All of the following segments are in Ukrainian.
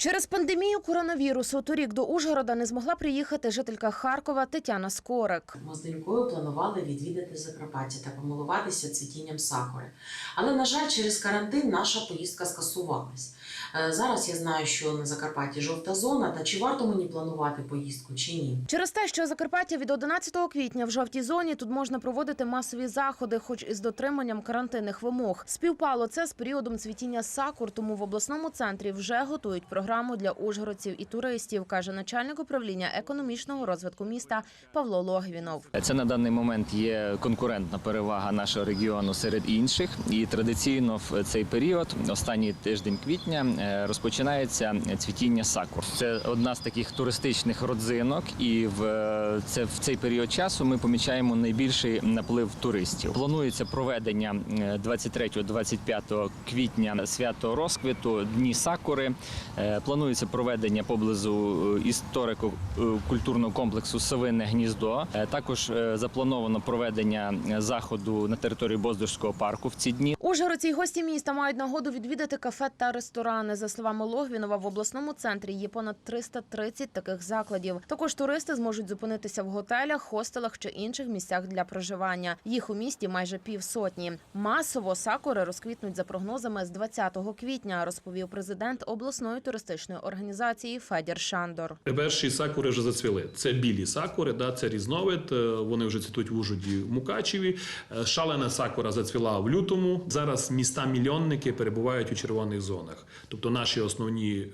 Через пандемію коронавірусу торік до Ужгорода не змогла приїхати жителька Харкова Тетяна Скорик. Ми з донькою планували відвідати Закарпаття та помилуватися цвітінням сакури. Але, на жаль, через карантин наша поїздка скасувалась. Е, Зараз я знаю, що на Закарпатті жовта зона, та чи варто мені планувати поїздку чи ні? Через те, що Закарпаття від 11 квітня в жовтій зоні тут можна проводити масові заходи, хоч із дотриманням карантинних вимог. Співпало це з періодом цвітіння сакур, тому в обласному центрі вже готують програму для ужгородців і туристів, каже начальник управління економічного розвитку міста Павло Логвінов. Це на даний момент є конкурентна перевага нашого регіону серед інших. І традиційно в цей період, останній тиждень квітня, е, розпочинається цвітіння сакур. Це одна з таких туристичних родзинок, і в е, це в цей період часу ми помічаємо найбільший наплив туристів. Планується проведення е, 23-25 квітня свято розквіту, дні сакури. Е, Планується проведення поблизу е, історико-культурного комплексу Совине гніздо. Е, Також е, заплановано проведення е, заходу на території Боздорського парку в ці дні. Ужгородці й гості міста мають нагоду відвідати кафе та ресторани. За словами Логвінова, в обласному центрі є понад 330 таких закладів. Також туристи зможуть зупинитися в готелях, хостелах чи інших місцях для проживання. Їх у місті майже півсотні. Масово сакури розквітнуть за прогнозами з 20 квітня, розповів президент обласної туристичної організації Федір Шандор. Перші сакури вже зацвіли. Це білі сакури, да, це різновид. е, Вони вже цвітуть в Ужуді Мукачеві. Е, Шалена сакура зацвіла в лютому. Зараз міста мільйонники перебувають у червоних зонах. Тобто наші основні.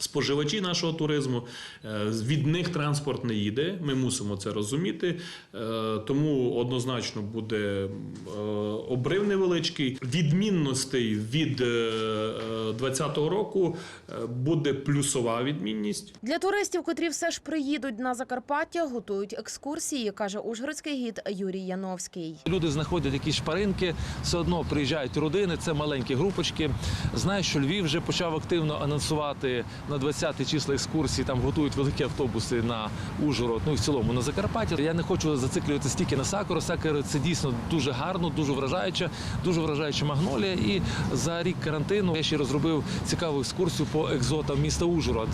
Споживачі нашого туризму е, від них транспорт не їде. Ми мусимо це розуміти. Е, Тому однозначно буде е, обрив невеличкий. Відмінностей від 2020 року буде плюсова відмінність. Для туристів, котрі все ж приїдуть на Закарпаття, готують екскурсії, каже ужгородський гід Юрій Яновський. Люди знаходять якісь шпаринки, все одно приїжджають родини, це маленькі групочки. Знаю, що Львів вже почав активно анонсувати на 20 числа екскурсії. Там готують великі автобуси на Ужгород, ну і в цілому на Закарпаття. Я не хочу зациклюватися стільки на сакуру. Сакури це дійсно дуже гарно, дуже вражаюче, дуже вражаюча магнолія. І за рік карантину я ще розробив цікаву екскурсію по екзотам міста Ужгород.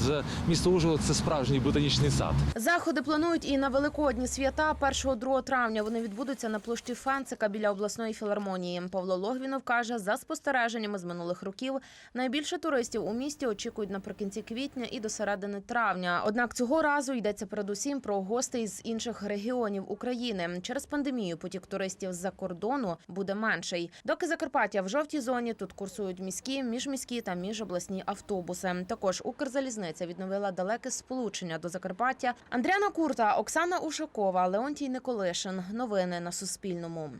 Місто Ужгород це справжній ботанічний сад. Заходи планують і на великодні свята 1-2 травня. Вони відбудуться на площі Фенцика біля обласної філармонії. Павло Логвінов каже, за спостереженнями з минулих років найбільше туристів у місті очікують наприкінці квітня і до середини травня. Однак цього разу йдеться передусім про гостей з інших регіонів України. Через пандемію потік туристів з-за кордону буде менший. Доки Закарпаття в жовтій зоні тут курсують міські, міжміські та міжобласні автобуси. Також Укрзалізниця відновила далеке сполучення до Закарпаття. Андріана Курта, Оксана Ушакова, Леонтій Николишин. Новини на Суспільному.